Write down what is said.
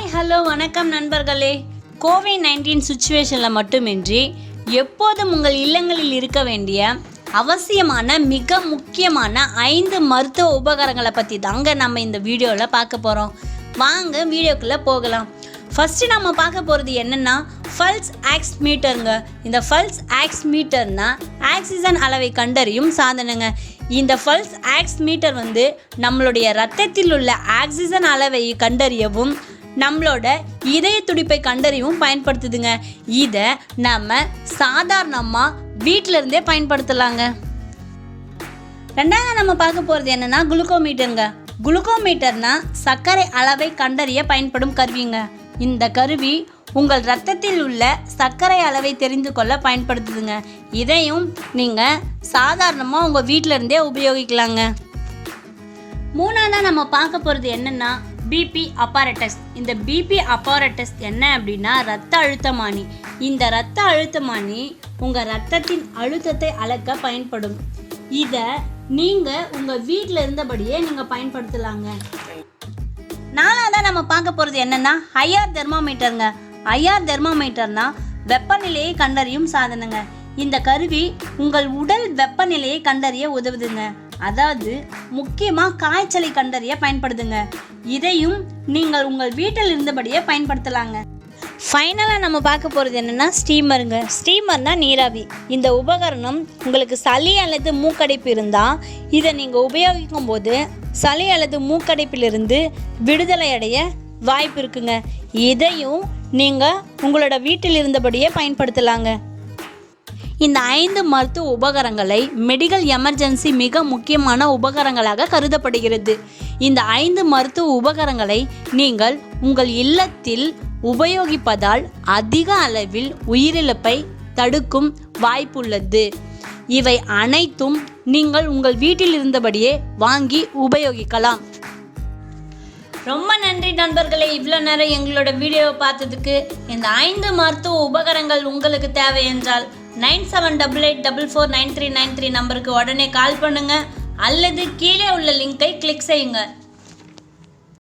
Hi hello வணக்கம் நண்பர்களே. Covid nineteen சுச்சுவேஷனில் மட்டுமின்றி எப்போதும் உங்கள் இல்லங்களில் இருக்க வேண்டிய அவசியமான மிக முக்கியமான ஐந்து மருத்துவ உபகரணங்களை பற்றி தாங்க நம்ம இந்த வீடியோவில் பார்க்க போகிறோம் வாங்க வீடியோக்குள்ளே போகலாம். ஃபஸ்ட்டு நம்ம பார்க்க போகிறது என்னென்னா ஃபல்ஸ் ஆக்ஸ் மீட்டருங்க இந்த ஃபல்ஸ் ஆக்ஸ் மீட்டர்னால் ஆக்சிஜன் அளவை கண்டறியும் சாதனங்க. இந்த ஃபல்ஸ் ஆக்ஸ் மீட்டர் வந்து நம்மளுடைய ரத்தத்தில் உள்ள ஆக்சிஜன் அளவை கண்டறியவும் நம்மளோட இதய துடிப்பை கண்டறியவும் பயன்படுத்துதுங்க. இதை நம்ம சாதாரணமாக வீட்டிலருந்தே பயன்படுத்தலாங்க. ரெண்டாவது நம்ம பார்க்க போகிறது என்னென்னா குளுக்கோமீட்டருங்க. குளுக்கோமீட்டர்னா சர்க்கரை அளவை கண்டறிய பயன்படும் கருவிங்க. இந்த கருவி உங்கள் ரத்தத்தில் உள்ள சர்க்கரை அளவை தெரிந்து கொள்ள பயன்படுத்துதுங்க. இதையும் நீங்கள் சாதாரணமாக உங்கள் வீட்டிலருந்தே உபயோகிக்கலாங்க. மூணாவதாக நம்ம பார்க்க போகிறது என்னென்னா பிபி அப்பாரட்டஸ் இந்த பிபி அப்பாரட்டஸ் என்ன அப்படின்னா ரத்த அழுத்தமானி. இந்த ரத்த அழுத்தமானி உங்கள் ரத்தத்தின் அழுத்தத்தை அளக்க பயன்படும். இதை நீங்கள் உங்கள் வீட்டில் இருந்தபடியே நீங்கள் பயன்படுத்தலாங்க. நாலாவதாக நம்ம பார்க்க போகிறது என்னென்னா ஐஆர் தெர்மாமீட்டருங்க ஐஆர் தெர்மாமீட்டர்னா வெப்பநிலையை கண்டறியும் சாதனங்க. இந்த கருவி உங்கள் உடல் வெப்பநிலையை கண்டறிய உதவுதுங்க. அதாவது முக்கியமாக காய்ச்சலை கண்டறிய பயன்படுதுங்க இதையும் நீங்கள் உங்கள் வீட்டில் இருந்தபடியே பயன்படுத்தலாங்க. ஃபைனலாக நம்ம பார்க்க போகிறது என்னென்னா ஸ்டீமருங்க ஸ்டீமர்னா நீராவி. இந்த உபகரணம் உங்களுக்கு சளி அல்லது மூக்கடைப்பு இருந்தால் இதை நீங்கள் உபயோகிக்கும் போது சளி அல்லது மூக்கடைப்பிலிருந்து விடுதலை அடைய வாய்ப்பு இருக்குங்க. இதையும் நீங்கள் உங்களோட வீட்டில் இருந்தபடியே பயன்படுத்தலாங்க. இந்த ஐந்து மருத்துவ உபகரணங்களை மெடிக்கல் எமர்ஜென்சி மிக முக்கியமான உபகரணங்களாக கருதப்படுகிறது. இந்த ஐந்து மருத்துவ உபகரணங்களை நீங்கள் உங்கள் இல்லத்தில் உபயோகிப்பதால் அதிக அளவில் உயிரிழப்பை தடுக்கும் வாய்ப்புள்ளது. இவை அனைத்தும் நீங்கள் உங்கள் வீட்டில் இருந்தபடியே வாங்கி உபயோகிக்கலாம். ரொம்ப நன்றி நண்பர்களே இவ்வளோ நேரம் எங்களோட வீடியோவை பார்த்ததுக்கு. இந்த ஐந்து மருத்துவ உபகரணங்கள் உங்களுக்கு தேவை என்றால் nine seven double eight double four nine three nine three நம்பருக்கு உடனே கால் பண்ணுங்க. அல்லது கீழே உள்ள லிங்கை கிளிக் செய்யுங்க.